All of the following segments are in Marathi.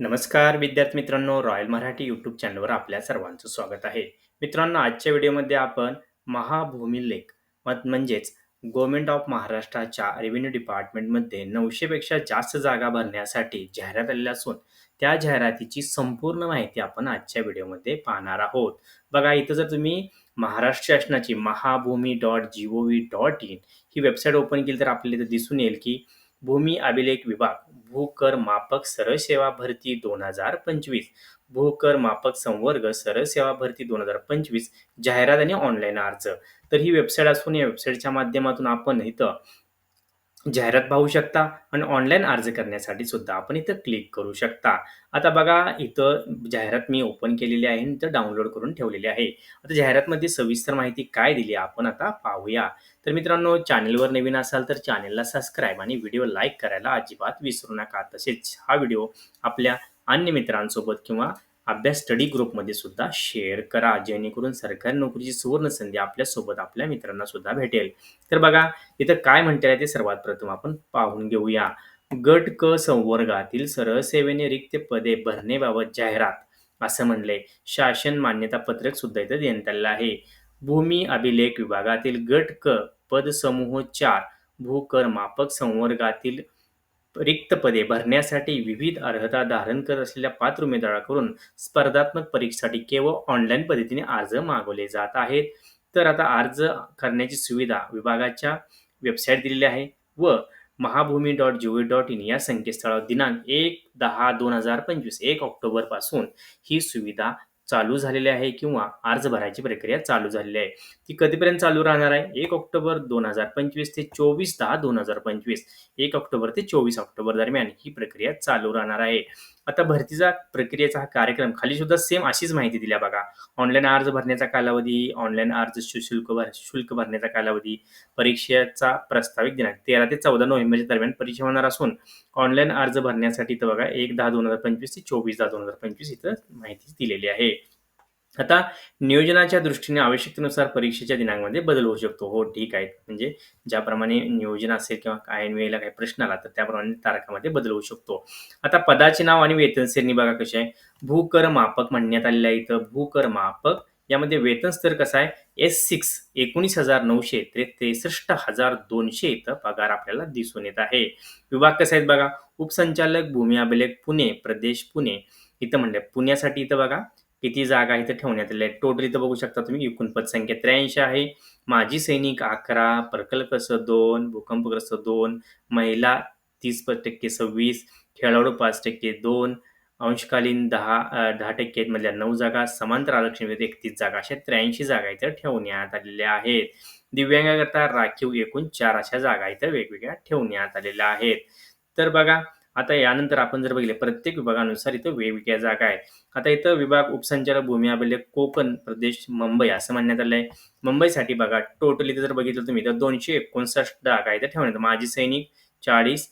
नमस्कार विद्यार्थी मित्रांनो. रॉयल मराठी यूट्यूब चॅनलवर आपल्या सर्वांचं स्वागत आहे. मित्रांनो आजच्या व्हिडिओमध्ये आपण महाभूमिलेख मत- म्हणजेच गव्हर्मेंट ऑफ महाराष्ट्राच्या रेव्हेन्यू डिपार्टमेंटमध्ये नऊशेपेक्षा जास्त जागा भरण्यासाठी जाहिरात आलेली असून त्या जाहिरातीची संपूर्ण माहिती आपण आजच्या व्हिडिओमध्ये पाहणार आहोत. बघा इथं जर तुम्ही महाराष्ट्र शासनाची Mahabhumi dot G O V dot in he website open केली तर आपल्याला इथं दिसून येईल की भूमी अभिलेख विभाग भूकर मापक सरळ सेवा भरती दोन हजार पंचवीस भूकर मापक संवर्ग सरळ सेवा भरती दोन हजार पंचवीस जाहिरात आणि ऑनलाईन अर्ज. तर ही वेबसाईट असून या वेबसाईटच्या माध्यमातून आपण इथं जाहिरात पाहू शकता आणि ऑनलाईन अर्ज करण्यासाठी सुद्धा आपण इथं क्लिक करू शकता. आता बघा इथं जाहिरात मी ओपन केलेली आहे आणि इथं डाउनलोड करून ठेवलेली आहे. आता जाहिरातमध्ये सविस्तर माहिती काय दिली आपण आता पाहूया. तर मित्रांनो चॅनेलवर नवीन असाल तर चॅनेलला सबस्क्राईब आणि व्हिडिओ लाईक करायला अजिबात विसरू नका. तसेच हा व्हिडिओ आपल्या अन्य मित्रांसोबत किंवा अभ्यास स्टडी ग्रुपमध्ये सुद्धा शेअर करा जेणेकरून सरकारी नोकरीची सुवर्ण संधी आपल्यासोबत आपल्या मित्रांना सुद्धा भेटेल. तर बघा इथं काय म्हणते ते सर्वात प्रथम आपण पाहून घेऊया. गट क संवर्गातील सरळसेवेने रिक्त पदे भरण्याबाबत जाहिरात असं म्हणले. शासन मान्यता पत्रक सुद्धा इथं देण्यात आलेलं आहे. भूमी अभिलेख विभागातील गट क पद समूह चार भूकर मापक संवर्गातील रिक्त पदे भरण्यासाठी विविध अर्हता धारण करत असलेल्या पात्र उमेदवाराकडून स्पर्धात्मक परीक्षेसाठी केवळ ऑनलाईन पद्धतीने अर्ज मागवले जात आहेत. तर आता अर्ज करण्याची सुविधा विभागाच्या वेबसाईट दिलेली आहे व Mahabhumi dot G O dot in या संकेतस्थळावर दिनांक एक दहा दोन हजार पंचवीस एक ऑक्टोबरपासून ही सुविधा चालू झालेले आहे किंवा अर्ज भरायची प्रक्रिया चालू झालेली आहे. ती कधीपर्यंत चालू राहणार आहे? एक ऑक्टोबर दोन हजार पंचवीस ते चोवीस दहा दोन हजार पंचवीस. एक ऑक्टोबर ते चोवीस ऑक्टोबर दरम्यान ही प्रक्रिया चालू राहणार आहे. आता भरतीचा प्रक्रियेचा हा कार्यक्रम खाली सुद्धा सेम अशीच माहिती दिल्या बघा. ऑनलाईन अर्ज भरण्याचा कालावधी ऑनलाईन अर्ज शु- शुल्क भर शुल्क भरण्याचा कालावधी परीक्षेचा प्रस्तावित दिनांक. तेरा ते चौदा नोव्हेंबरच्या दरम्यान परीक्षा होणार असून ऑनलाईन अर्ज भरण्यासाठी तर बघा एक दहा दोन हजार पंचवीस ते चोवीस दहा दोन हजार पंचवीस इथं माहिती दिलेली आहे. आता नियोजनाच्या दृष्टीने आवश्यकतेनुसार परीक्षेच्या दिनांकामध्ये बदल होऊ शकतो. हो ठीक आहे. म्हणजे ज्याप्रमाणे नियोजन असेल किंवा काय वेळेला काही प्रश्न आला तर त्याप्रमाणे तारखामध्ये बदल होऊ शकतो. आता पदाचे नाव आणि वेतन श्रेणी बघा कशी आहे. भूकर मापक म्हणण्यात आलेलं आहे इथं. भूकर मापक यामध्ये वेतन स्तर कसा आहे? एस सिक्स एकोणीस हजार नऊशे ते त्रेसष्ट हजार दोनशे इथं पगार आपल्याला दिसून येत आहे. विभाग कसे आहेत बघा? उपसंचालक भूमी अभिलेख पुणे प्रदेश पुणे. इथं म्हणले पुण्यासाठी इथं बघा. किती जागा इथं ठेवण्यात आल्या आहेत. टोटल इथं बघू शकता तुम्ही एकूण पदसंख्या त्र्याऐंशी आहे. माजी सैनिक अकरा प्रकल्पग्रस्त दोन भूकंपग्रस्त दोन महिला तीस टक्के सव्वीस खेळाडू पाच टक्के दोन अंशकालीन दहा दहा टक्के मधल्या नऊ जागा समांतर आरक्षण एकतीस जागा अशा त्र्याऐंशी जागा इथं ठेवण्यात आलेल्या आहेत. दिव्यांगाकरता राखीव एकूण चार अशा जागा इथं वेगवेगळ्या ठेवण्यात आलेल्या आहेत. तर बघा आता यानंतर आपण जर बघितले प्रत्येक विभागानुसार इथं वेगवेगळ्या जागा आहेत. आता इथं विभाग उपसंचालक भूमी अभिलेख कोकण प्रदेश मुंबई असं म्हणण्यात आलं आहे मुंबईसाठी बघा टोटल इथं जर बघितलं तुम्ही तर दोनशे एकोणसाठ जागा इथं ठेवण्यात माजी सैनिक चाळीस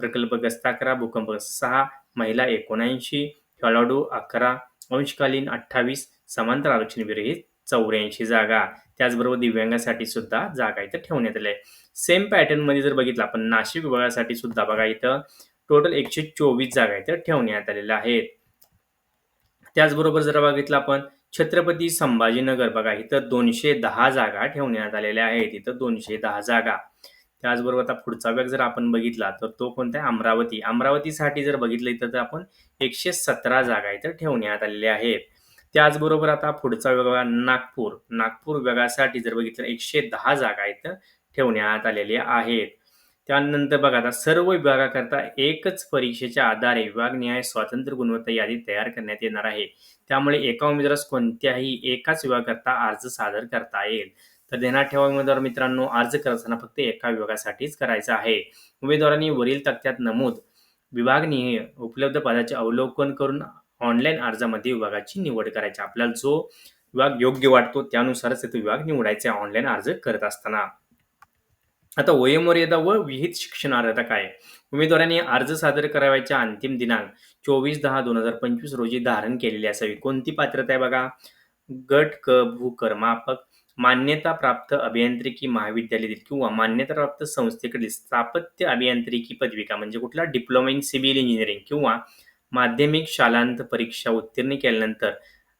प्रकल्पग्रस्त अकरा भूकंप सहा महिला एकोणऐंशी खेळाडू अकरा अंशकालीन अठ्ठावीस समांतर आरक्षण विरहित चौऱ्याऐंशी जागा. त्याचबरोबर दिव्यांगासाठी सुद्धा जागा इथं ठेवण्यात आल्या. आहे सेम पॅटर्नमध्ये जर बघितलं आपण नाशिक विभागासाठी सुद्धा बघा इथं टोटल एकशे चोवीस जागा इथं ठेवण्यात आलेल्या आहेत. त्याचबरोबर जर बघितलं आपण छत्रपती संभाजीनगर बघा इथं दोनशे दहा जागा ठेवण्यात आलेल्या आहेत. इथं दोनशे दहा जागा. त्याचबरोबर आता पुढचा वेग जर आपण बघितला तर तो कोणता आहे? अमरावती. अमरावतीसाठी जर बघितलं इथं तर आपण एकशे सतरा जागा इथं ठेवण्यात आलेल्या आहेत. त्याचबरोबर आता पुढचा वेग नागपूर. नागपूर वेगासाठी जर बघितलं एकशे दहा जागा इथं ठेवण्यात आलेल्या आहेत. त्यानंतर बघा आता सर्व विभागाकरता एकच परीक्षेच्या आधारे विभागनिहाय स्वातंत्र्य गुणवत्ता यादी तयार करण्यात येणार आहे. त्यामुळे एका उमेदवारास कोणत्याही एकाच विभागाकरता अर्ज सादर करता येईल. तर ध्यानात ठेवा उमेदवार मित्रांनो अर्ज करताना फक्त एका विभागासाठीच करायचा आहे. उमेदवारांनी वरील तक्त्यात नमूद विभागनिहाय उपलब्ध पदाचे अवलोकन करून ऑनलाईन अर्जामध्ये विभागाची निवड करायची. आपल्याला जो विभाग योग्य वाटतो त्यानुसारच तो विभाग निवडायचा ऑनलाईन अर्ज करत असताना. आता वयोमर्यादा व विहित शिक्षण अर्हता काय? उमेदवारांनी अर्ज सादर करावयाच्या अंतिम दिनांक चोवीस दहा दोन हजार पंचवीस रोजी धारण केलेली असावी. कोणती पात्रता आहे बघा? गट क भूकर मापक. मान्यता प्राप्त अभियांत्रिकी महाविद्यालयातील किंवा मान्यता प्राप्त संस्थेकडील स्थापत्य अभियांत्रिकी पदविका म्हणजे कुठला? डिप्लोमा इन सिव्हिल इंजिनिअरिंग किंवा माध्यमिक शालांत परीक्षा उत्तीर्ण केल्यानंतर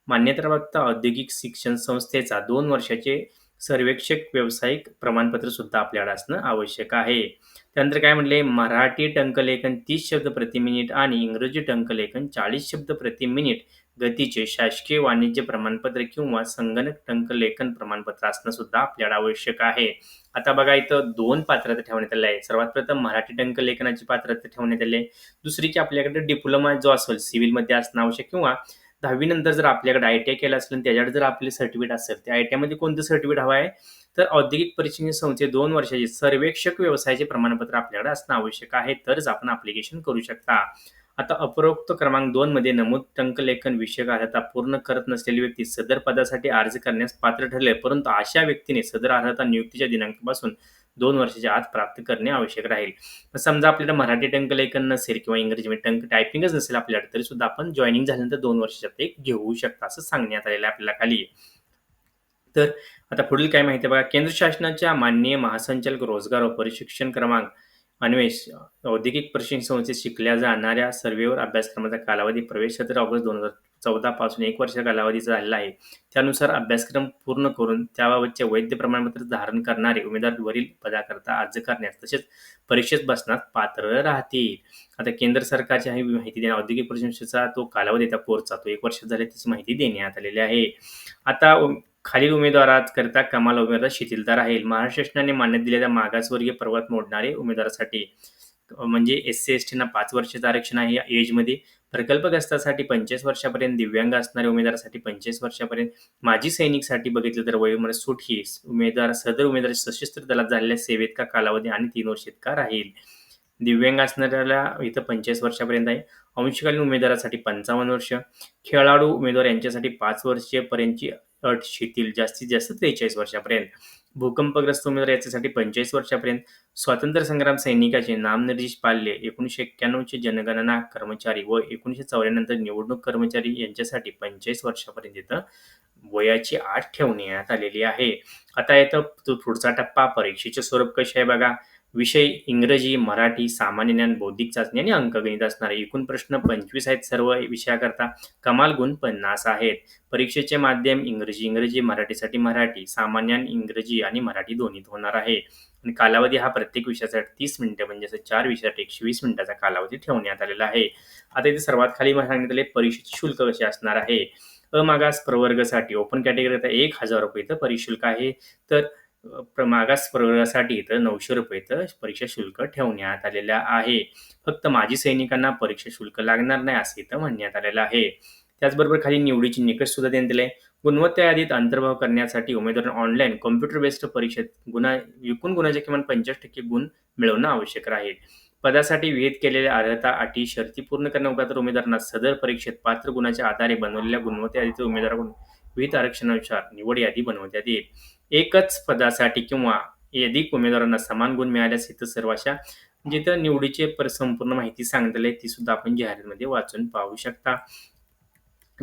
मान्यताप्राप्त औद्योगिक शिक्षण संस्थेचा दोन वर्षाचे सर्वेक्षक व्यावसायिक प्रमाणपत्र सुद्धा आपल्याकडे असणं आवश्यक आहे. त्यानंतर काय म्हटले? मराठी टंकलेखन तीस शब्द प्रति मिनिट आणि इंग्रजी टंकलेखन चाळीस शब्द प्रति मिनिट गतीचे शासकीय वाणिज्य प्रमाणपत्र किंवा संगणक टंकलेखन प्रमाणपत्र असणं सुद्धा आपल्याला आवश्यक आहे. आता बघा इथं दोन पात्रता ठेवण्यात आल्या आहे सर्वात प्रथम मराठी टंकलेखनाची पात्रता ठेवण्यात आली. आहे दुसरी की आपल्याकडे डिप्लोमा जो असेल सिव्हिलमध्ये असणं आवश्यक किंवा दहावीनंतर जर आपल्याकडे आय टी आय केलं असेल आणि त्याच्याकडे जर आपले सर्टिफिकेट असेल त्या आय टी आयमध्ये कोणतं सर्टिफिकेट हवं आहे? तर औद्योगिक परीक्षण संस्थे दोन वर्षाचे सर्वेक्षक व्यवसायाचे प्रमाणपत्र आपल्याकडे असणं आवश्यक आहे. तरच आपण अप्लिकेशन करू शकता. आता अपरोक्त क्रमांक दोन मध्ये नमूद टंकलेखन विषयक अर्हता पूर्ण करत नसलेली व्यक्ती सदर पदासाठी अर्ज करण्यास पात्र ठरले परंतु अशा व्यक्तीने सदर अर्हता नियुक्तीच्या दिनांकापासून दोन वर्षाच्या आत प्राप्त करणे आवश्यक राहील. समजा आपल्याला मराठी टंकलेखन नसेल किंवा इंग्रजी टंक टायपिंगच नसेल आपल्याकडे तरी सुद्धा आपण जॉईनिंग झाल्यानंतर दोन वर्षाच्या एक घेऊ शकता असं सांगण्यात आलेलं आपल्याला खाली. तर आता पुढील काय माहिती आहे बघा केंद्र शासनाच्या माननीय महासंचालक रोजगार व प्रशिक्षण क्रमांक अन्वेष औद्योगिक प्रशिक्षण संस्थेत शिकल्या जाणाऱ्या सर्वेवर अभ्यासक्रमाचा कालावधी प्रवेश सत्र ऑगस्ट दोन हजार चौदा पासून एक वर्ष कालावधीचा झालेला आहे. त्यानुसार अभ्यासक्रम पूर्ण करून त्याबाबतचे वैध प्रमाणपत्र धारण करणारे उमेदवार वरील पदाकरता अर्ज करण्यास तसेच परीक्षेत बसण्यास पात्र राहतील. आता केंद्र सरकारची ही माहिती देण्या औद्योगिक प्रशिक्षणाचा तो कालावधी त्या कोर्सचा तो एक वर्ष झाले त्याची माहिती देण्यात आलेली आहे. आता खालील उमेदवाराकरता कमाल उमेदवार शिथिलता राहील. महाराष्ट्र शासनाने मान्यता दिलेल्या मागासवर्गीय पर्वत मोडणारे उमेदवारासाठी म्हणजे एस सी एस टीना पाच वर्षाचं आरक्षण आहे. या एजमध्ये प्रकल्पग्रस्तासाठी पंचवीस वर्षापर्यंत दिव्यांग असणाऱ्या उमेदवारासाठी पंचवीस वर्षापर्यंत माजी सैनिकसाठी बघितलं तर वयोमध्ये सूट ही उमेदवार सदर उमेदवार सशस्त्र दलात झालेल्या सेवेत का कालावधी आणि तीन वर्ष इतका राहील. दिव्यांग असणाऱ्याला इथं पंचवीस वर्षापर्यंत आहे. अंशकालीन उमेदवारासाठी पंचावन्न वर्ष. खेळाडू उमेदवार यांच्यासाठी पाच वर्षापर्यंतची अट शिथिल जास्तीत जास्त त्रेचाळीस वर्षापर्यंत. भूकंपग्रस्त उमेदवार याच्यासाठी पंचेचाळीस वर्षापर्यंत स्वातंत्र्य संग्राम सैनिकाचे नामनिर्देश पाळले. एकोणीसशे एक्क्याण्णवचे जनगणना कर्मचारी व एकोणीसशे चौऱ्यानंतर निवडणूक कर्मचारी यांच्यासाठी पंचेचाळीस वर्षापर्यंत इथं वयाची आठ ठेवण्यात आलेली आहे. आता येतं पुढचा टप्पा परीक्षेचे स्वरूप कसे आहे बघा. विषय इंग्रजी मराठी सामान्य ज्ञान बौद्धिक चाचणी आणि अंकगणित असणारे एकूण प्रश्न पंचवीस आहेत सर्व विषयाकरता. कमाल गुण पन्नास आहेत. परीक्षेचे माध्यम इंग्रजी इंग्रजी मराठीसाठी मराठी सामान्य इंग्रजी आणि मराठी दोन्हीत होणार आहे. आणि कालावधी हा प्रत्येक विषयासाठी तीस मिनिटं म्हणजे असं चार विषयासाठी एकशे वीस मिनिटाचा कालावधी ठेवण्यात आलेला आहे. आता इथे सर्वात खाली सांगितले परीक्षेचे शुल्क कसे असणार आहे? अमागास प्रवर्गासाठी ओपन कॅटेगरी एक हजार रुपये तर परिशुल्क आहे. तर मागास प्रवर्गासाठी इथं नऊशे रुपये इथं परीक्षा शुल्क ठेवण्यात आलेलं आहे. फक्त माजी सैनिकांना परीक्षा शुल्क लागणार नाही असं इथं म्हणण्यात आलेलं आहे. त्याचबरोबर खाली निवडीचे निकष सुद्धा देण्यात दिले. गुणवत्ता यादीत अंतर्भाव करण्यासाठी उमेदवार ऑनलाईन कॉम्प्युटर बेस्ड परीक्षेत गुन्हा एकूण गुणाचे किमान पंचवीस टक्के गुण मिळवणं आवश्यक राहील पदासाठी विहित केलेल्या अर्हता अटी शर्ती पूर्ण करण्याबद्दल उमेदवारांना सदर परीक्षेत पात्र गुणाच्या आधारे बनवलेल्या गुणवत्ता यादीतील उमेदवाराकडून विहित आरक्षणानुसार निवड यादी बनवण्यात येईल एकच पदासाठी किंवा अधिक उमेदवारांना समान गुण मिळाल्यास इथं सर्व अशा जिथं निवडीचे पर संपूर्ण माहिती सांगितली ती सुद्धा आपण जाहिरातीमध्ये वाचून पाहू शकता.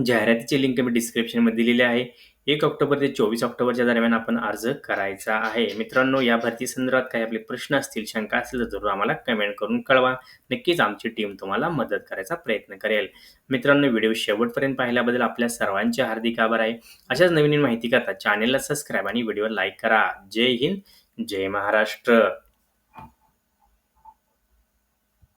जाहिरातीची लिंक मी डिस्क्रिप्शनमध्ये दिलेली आहे. एक ऑक्टोबर ते चोवीस ऑक्टोबरच्या दरम्यान आपण अर्ज करायचा आहे. मित्रांनो या भरती संदर्भात काही आपले प्रश्न असतील शंका असतील तर जरूर आम्हाला कमेंट करून कळवा. नक्कीच आमची टीम तुम्हाला मदत करायचा प्रयत्न करेल. मित्रांनो व्हिडिओ शेवटपर्यंत पाहिल्याबद्दल आपल्या सर्वांचे हार्दिक आभार आहे. अशाच नवीन माहिती करता चॅनेलला सबस्क्राईब आणि व्हिडिओ लाईक करा. जय हिंद जय महाराष्ट्र.